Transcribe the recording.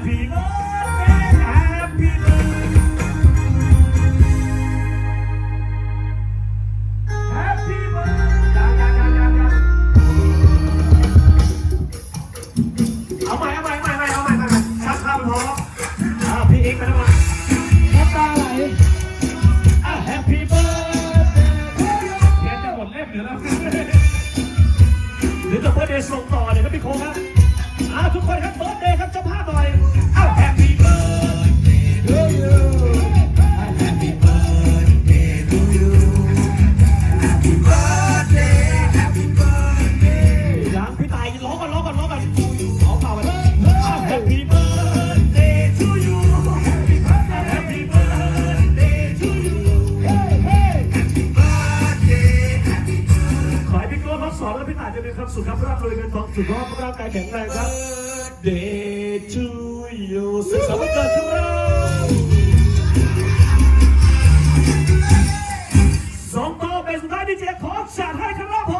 happy. Love. สองและพี่หนาจะมีความสุขครับร่ำรวยเงินทองสุขภาพร่างกายแข็งแรงครับ Day to you สุขสันต์วัเกิดครับสองตัวเป็นสุดท้ายดีเจขอจัดให้ครับผม